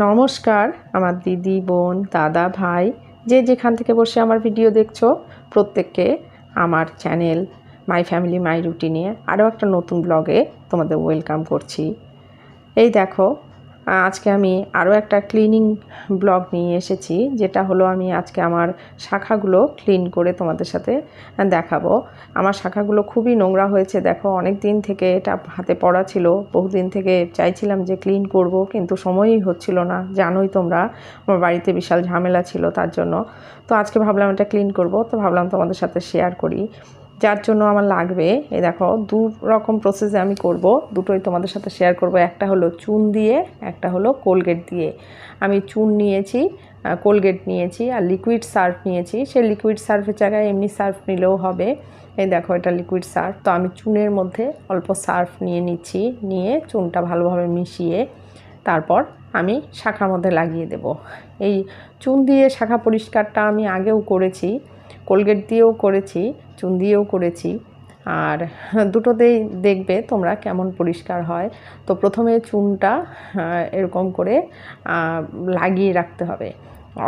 নমস্কার, আমার দিদি, বোন, দাদা, ভাই, যে যেখান থেকে বসে আমার ভিডিও দেখছ, প্রত্যেককে আমার চ্যানেল মাই ফ্যামিলি, মাই রুটিনে আরও একটা নতুন ব্লগে তোমাদের ওয়েলকাম করছি। এই দেখো আজকে আমি আরও একটা ক্লিনিং ব্লগ নিয়ে এসেছি, যেটা হলো আমি আজকে আমার শাখাগুলো ক্লিন করে তোমাদের সাথে দেখাবো। আমার শাখাগুলো খুবই নোংরা হয়েছে, দেখো অনেক দিন থেকে এটা হাতে পড়া ছিল, বহুদিন থেকে চাইছিলাম যে ক্লিন করব, কিন্তু সময়ই হচ্ছিল না, জানোই তোমরা, আমার বাড়িতে বিশাল ঝামেলা ছিল তার জন্য। তো আজকে ভাবলাম এটা ক্লিন করব, তো ভাবলাম তোমাদের সাথে শেয়ার করি। যার জন্য আমার লাগবে। এই দেখো, দু রকম প্রসেসে আমি করব। দুটোই তোমাদের সাথে শেয়ার করব। একটা হলো চুন দিয়ে, একটা হলো কোলগেট দিয়ে। আমি চুন নিয়েছি কোলগেট নিয়েছি আর লিকুইড সার্ফ নিয়েছি। সেই লিকুইড সার্ফের জায়গায় এমনি সার্ফ নিলেও হবে। এই দেখো, এটা লিকুইড সার্ফ তো আমি চুনের মধ্যে অল্প সার্ফ নিয়ে নিচ্ছি, নিয়ে চুনটা ভালোভাবে মিশিয়ে তারপর আমি শাখার মধ্যে লাগিয়ে দেব। এই চুন দিয়ে শাখা পরিষ্কারটা আমি আগেও করেছি। কোলগেট দিয়েও করেছি, চুন দিয়েও করেছি। আর দুটোতেই দেখবে তোমরা কেমন পরিষ্কার হয়। তো প্রথমে চুনটা এরকম করে লাগিয়ে রাখতে হবে।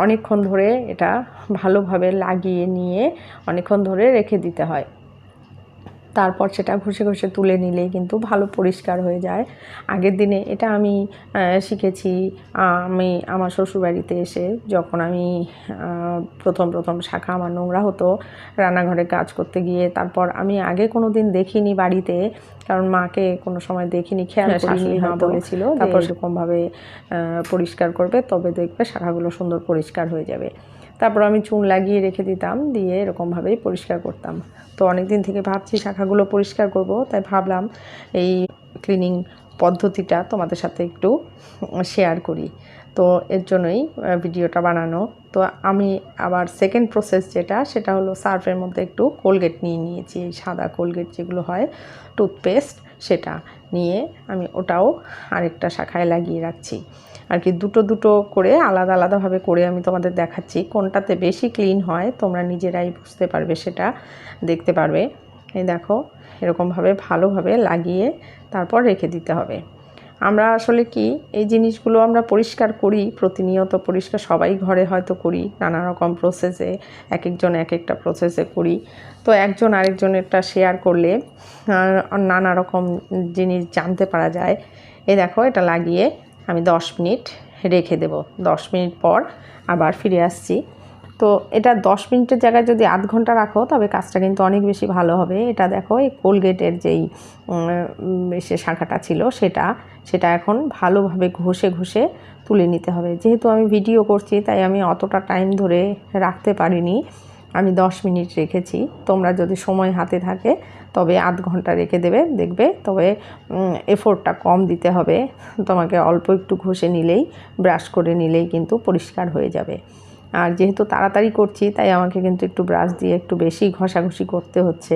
অনেকক্ষণ ধরে এটা ভালোভাবে লাগিয়ে নিয়ে অনেকক্ষণ ধরে রেখে দিতে হয়। তারপর সেটা ঘষে ঘষে তুলে নিলেই কিন্তু ভালো পরিষ্কার হয়ে যায়। আগের দিনে এটা আমি শিখেছি আমি আমার শ্বশুরবাড়িতে এসে যখন আমি প্রথম প্রথম শাখা আমার নোংরা হতো রান্নাঘরে কাজ করতে গিয়ে তারপর আমি আগে কোনো দিন দেখিনি বাড়িতে কারণ মাকে কোনো সময় দেখিনি খেয়াল হ্যাঁ, করিনি মা বলেছিল তারপর সেরকমভাবে পরিষ্কার করবে তবে দেখবে শাখাগুলো সুন্দর পরিষ্কার হয়ে যাবে। তারপর আমি চুন লাগিয়ে রেখে দিতাম, দিয়ে এরকমভাবেই পরিষ্কার করতাম। তো অনেক দিন থেকে ভাবছি শাখাগুলো পরিষ্কার করব, তাই ভাবলাম এই ক্লিনিং পদ্ধতিটা তোমাদের সাথে একটু শেয়ার করি। তো এর জন্যই ভিডিওটা বানানো। তো আমি আবার সেকেন্ড প্রসেস যেটা, সেটা হলো সার্ফের মধ্যে একটু কোলগেট নিয়ে নিয়েছি, এই সাদা কোলগেট যেগুলো হয় টুথপেস্ট সেটা নিয়ে আমি ওটাও আরেকটা শাখায় লাগিয়ে রাখছি। আর কি দুটো দুটো করে আলাদা আলাদাভাবে করে আমি তোমাদের দেখাচ্ছি। কোনটাতে বেশি ক্লিন হয় তোমরা নিজেরাই বুঝতে পারবে, সেটা দেখতে পারবে। এই দেখো, এরকমভাবে ভালোভাবে লাগিয়ে তারপর রেখে দিতে হবে। আমরা আসলে কি, এই জিনিসগুলো আমরা পরিষ্কার করি, প্রতিনিয়ত পরিষ্কার সবাই ঘরে হয়তো করি, নানা রকম প্রসেসে এক একজন এক একটা প্রসেসে করি। তো একজন আরেকজনেরটা শেয়ার করলে নানা রকম জিনিস জানতে পারা যায়। এ দেখো, এটা লাগিয়ে আমি দশ মিনিট রেখে দেব। দশ মিনিট পর আবার ফিরে আসছি। তো এটা দশ মিনিটের জায়গায় যদি আধ ঘণ্টা রাখো, তবে কাজটা কিন্তু অনেক বেশি ভালো হবে। এটা দেখো, এই কোলগেটের যেই সে শাখাটা ছিল, সেটা সেটা এখন ভালোভাবে ঘষে ঘষে তুলে নিতে হবে। যেহেতু আমি ভিডিও করছি, তাই আমি অতটা টাইম ধরে রাখতে পারিনি। আমি দশ মিনিট রেখেছি। তোমরা যদি সময় হাতে থাকে, তবে আধ ঘণ্টা রেখে দেবে, দেখবে। তবে এফোর্টটা কম দিতে হবে। তোমাকে অল্প একটু ঘষে নিলেই ব্রাশ করে নিলেই কিন্তু পরিষ্কার হয়ে যাবে। আর যেহেতু তাড়াতাড়ি করছি, তাই আমাকে কিন্তু একটু ব্রাশ দিয়ে একটু বেশি ঘষাঘষি করতে হচ্ছে।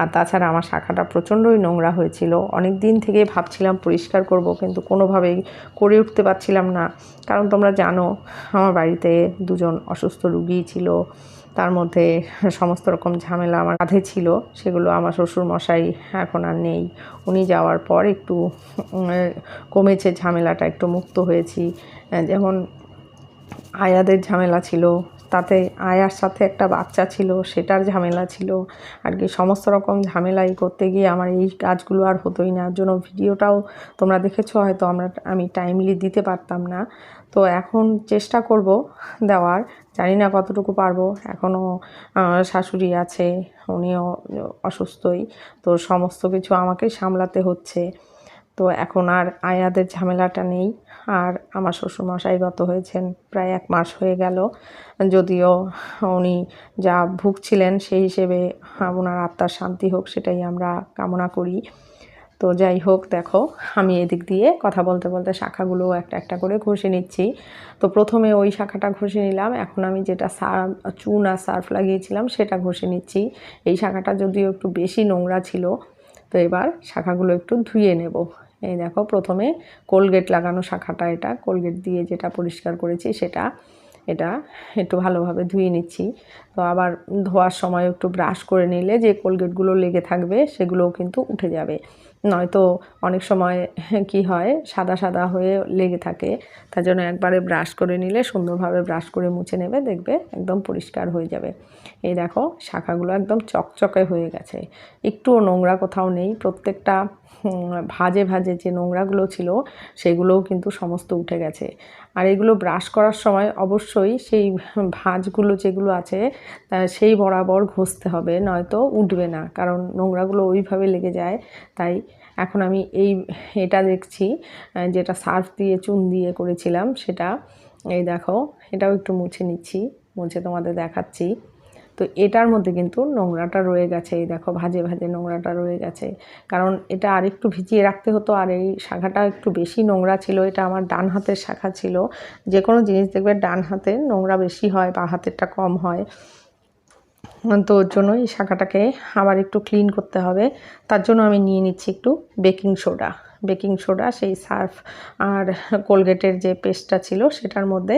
আর তাছাড়া আমার শাখাটা প্রচণ্ডই নোংরা হয়েছিল। অনেক দিন থেকে ভাবছিলাম পরিষ্কার করব, কিন্তু কোনোভাবেই করে উঠতে পারছিলাম না। কারণ তোমরা জানো, আমার বাড়িতে দুজন অসুস্থ রুগী ছিল। তার মধ্যে সমস্ত রকম ঝামেলা আমার কাঁধে ছিল, সেগুলো আমার শ্বশুর মশাই এখন আর নেই। উনি যাওয়ার পর একটু কমেছে ঝামেলাটা, একটু মুক্ত হয়েছি। যেমন আয়াদের ঝামেলা ছিল, তাতে আয়ার সাথে একটা বাচ্চা ছিল, সেটার ঝামেলা ছিল। আর কি সমস্ত রকম ঝামেলাই করতে গিয়ে আমার এই কাজগুলো আর হতোই না। জন্য ভিডিওটাও তোমরা দেখেছ, হয়তো আমরা, আমি টাইমলি দিতে পারতাম না। তো এখন চেষ্টা করব দেওয়ার। জানি না কতটুকু পারব। এখনও শাশুড়ি আছে, উনিও অসুস্থই। তো সমস্ত কিছু আমাকেই সামলাতে হচ্ছে। তো এখন আর আয়াদের ঝামেলাটা নেই। আর আমার শ্বশুরমশাই গত হয়েছেন প্রায় এক মাস হয়ে গেল। যদিও উনি যা ভুগছিলেন সেই হিসেবে ওনার আত্মার শান্তি হোক সেটাই আমরা কামনা করি। তো যাই হোক, দেখো, আমি এদিক দিয়ে কথা বলতে বলতে শাখাগুলো একটা একটা করে ঘষে নিচ্ছি। তো প্রথমে ওই শাখাটা ঘষে নিলাম। এখন আমি যেটা সার্ফ চুন আর সার্ফ লাগিয়েছিলাম সেটা ঘষে নিচ্ছি। এই শাখাটা যদিও একটু বেশি নোংরা ছিল, তো এবার শাখাগুলো একটু ধুয়ে নেব। এই দেখো প্রথমে কোলগেট লাগানো শাখাটা এটা, কোলগেট দিয়ে যেটা পরিষ্কার করেছি সেটা এটা একটু ভালোভাবে ধুয়ে নিচ্ছি। তো আবার ধোয়ার সময় একটু ব্রাশ করে নিলে যে কোলগেটগুলো লেগে থাকবে সেগুলোও কিন্তু উঠে যাবে। নয়তো অনেক সময় কি হয়, সাদা সাদা হয়ে লেগে থাকে, তার জন্য একবারে ব্রাশ করে নিলে সুন্দরভাবে ব্রাশ করে মুছে নেবে, দেখবে একদম পরিষ্কার হয়ে যাবে। এই দেখো শাখাগুলো একদম চকচকে হয়ে গেছে। একটুও নোংরা কোথাও নেই, প্রত্যেকটা ভাজে ভাজে যে নোংরাগুলো ছিল সেগুলোও কিন্তু সমস্ত উঠে গেছে। আর এগুলো ব্রাশ করার সময় অবশ্যই সেই ভাঁজগুলো যেগুলো আছে সেই বরাবর ঘষতে হবে, নয়তো উঠবে না, কারণ নোংরাগুলো ওইভাবে লেগে যায়। তাই এখন আমি এই এটা দেখছি যেটা সার্ফ দিয়ে, চুন দিয়ে করেছিলাম সেটা, এই দেখো, এটাও একটু মুছে নিচ্ছি, মুছে তোমাদের দেখাচ্ছি। তো এটার মধ্যে কিন্তু নোংরাটা রয়ে গেছে। এই দেখো, ভাজে ভাজে নোংরাটা রয়ে গেছে। কারণ এটা আর একটু ভিজিয়ে রাখতে হতো, আর এই শাখাটা একটু বেশি নোংরা ছিল। এটা আমার ডান হাতের শাখা ছিল। যে কোনো জিনিস দেখবে ডান হাতে নোংরা বেশি হয় বা হাতেরটা কম হয়। তো ওর জন্য এই শাখাটাকে আবার একটু ক্লিন করতে হবে। তার জন্য আমি নিয়ে নিচ্ছি একটু বেকিং সোডা বেকিং সোডা, সেই সার্ফ আর কোলগেটের যে পেস্টটা ছিল সেটার মধ্যে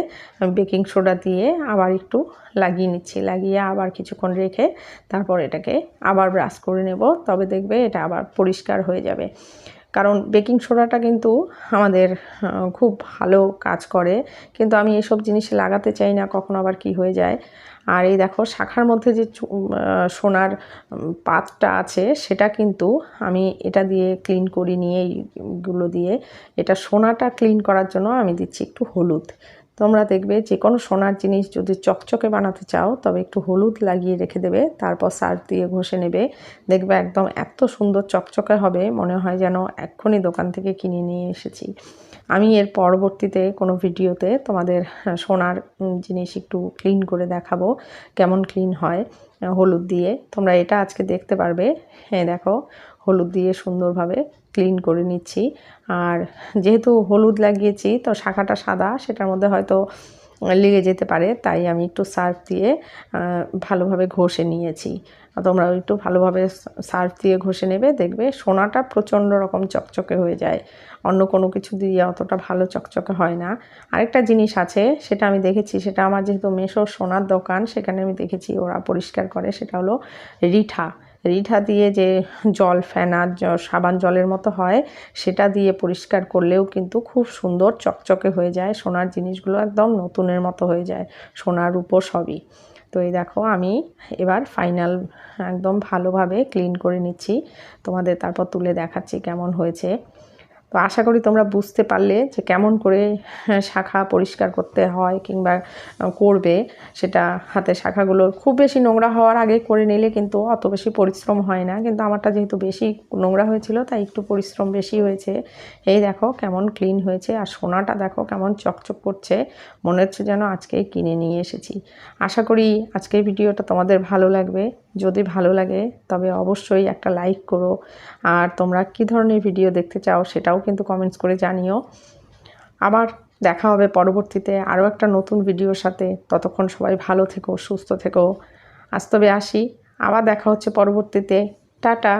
বেকিং সোডা দিয়ে আবার একটু লাগিয়ে নিচ্ছি। লাগিয়ে আবার কিছুক্ষণ রেখে তারপর এটাকে আবার ব্রাশ করে নেব। তবে দেখবে এটা আবার পরিষ্কার হয়ে যাবে। কারণ বেকিং সোডাটা কিন্তু আমাদের খুব ভালো কাজ করে। কিন্তু আমি এসব জিনিস লাগাতে চাই না, কখন আবার কি হয়ে যায়। আর এই দেখো, শাখার মধ্যে যে সোনার পাতটা আছে, সেটা কিন্তু আমি এটা দিয়ে ক্লিন করি নিয়ে এইগুলো দিয়ে। এটা সোনাটা ক্লিন করার জন্য আমি দিচ্ছি একটু হলুদ। তোমরা দেখবে যে কোনো সোনার জিনিস যদি চকচকে বানাতে চাও, তবে একটু হলুদ লাগিয়ে রেখে দেবে, তারপর সার্ফ দিয়ে ঘষে নেবে। দেখবে একদম এত সুন্দর চকচকে হবে, মনে হয় যেন এক্ষুনি দোকান থেকে কিনে নিয়ে এসেছি। আমি এর পরবর্তীতে কোনো ভিডিওতে তোমাদের সোনার জিনিস একটু ক্লিন করে দেখাবো, কেমন ক্লিন হয় হলুদ দিয়ে। তোমরা এটা আজকে দেখতে পারবে। হ্যাঁ দেখো, হলুদ দিয়ে সুন্দরভাবে ক্লিন করে নিচ্ছি। আর যেহেতু হলুদ লাগিয়েছি, তো শাখাটা সাদা, সেটার মধ্যে হয়তো লেগে যেতে পারে, তাই আমি একটু সার্ফ দিয়ে ভালোভাবে ঘষে নিয়েছি। আর তোমরাও একটু ভালোভাবে সার্ফ দিয়ে ঘষে নেবে, দেখবে সোনাটা প্রচণ্ড রকম চকচকে হয়ে যায়। অন্য কোনো কিছু দিয়ে অতটা ভালো চকচকে হয় না। আরেকটা জিনিস আছে, সেটা আমি দেখেছি, সেটা আমার যেহেতু মেশো সোনার দোকান, সেখানে আমি দেখেছি, ওরা পরিষ্কার করে, সেটা হলো রিঠা। রিঠা দিয়ে যে জল ফেনা সাবান জলের মতো হয়, সেটা দিয়ে পরিষ্কার করলেও কিন্তু খুব সুন্দর চকচকে হয়ে যায়। সোনার জিনিসগুলো একদম নতুনের মতো হয়ে যায়, সোনার উপর সবই। তো এই দেখো, আমি এবার ফাইনাল একদম ভালোভাবে ক্লিন করে নিচ্ছি। তোমাদের তারপর তুলে দেখাচ্ছি কেমন হয়েছে। তো আশা করি তোমরা বুঝতে পারলে যে কেমন করে হ্যাঁ, শাখা পরিষ্কার করতে হয় কিংবা করবে সেটা হাতে শাখাগুলো। খুব বেশি নোংরা হওয়ার আগে করে নিলে কিন্তু অত বেশি পরিশ্রম হয় না। কিন্তু আমারটা যেহেতু বেশি নোংরা হয়েছিল তাই একটু পরিশ্রম বেশি হয়েছে। এই দেখো কেমন ক্লিন হয়েছে আর সোনাটা দেখো কেমন চকচক করছে। মনে হচ্ছে যেন আজকেই কিনে নিয়ে এসেছি। আশা করি আজকের ভিডিওটা তোমাদের ভালো লাগবে। যদি ভালো লাগে, তবে অবশ্যই একটা লাইক করো। আর তোমরা কি ধরনের ভিডিও দেখতে চাও সেটাও কিন্তু কমেন্টস করে জানিও। আবার দেখা হবে পরবর্তীতে আরও একটা নতুন ভিডিওর সাথে। ততক্ষণ সবাই ভালো থেকো, সুস্থ থেকো। আজ তবে আসি। আবার দেখা হচ্ছে পরবর্তীতে। টাটা!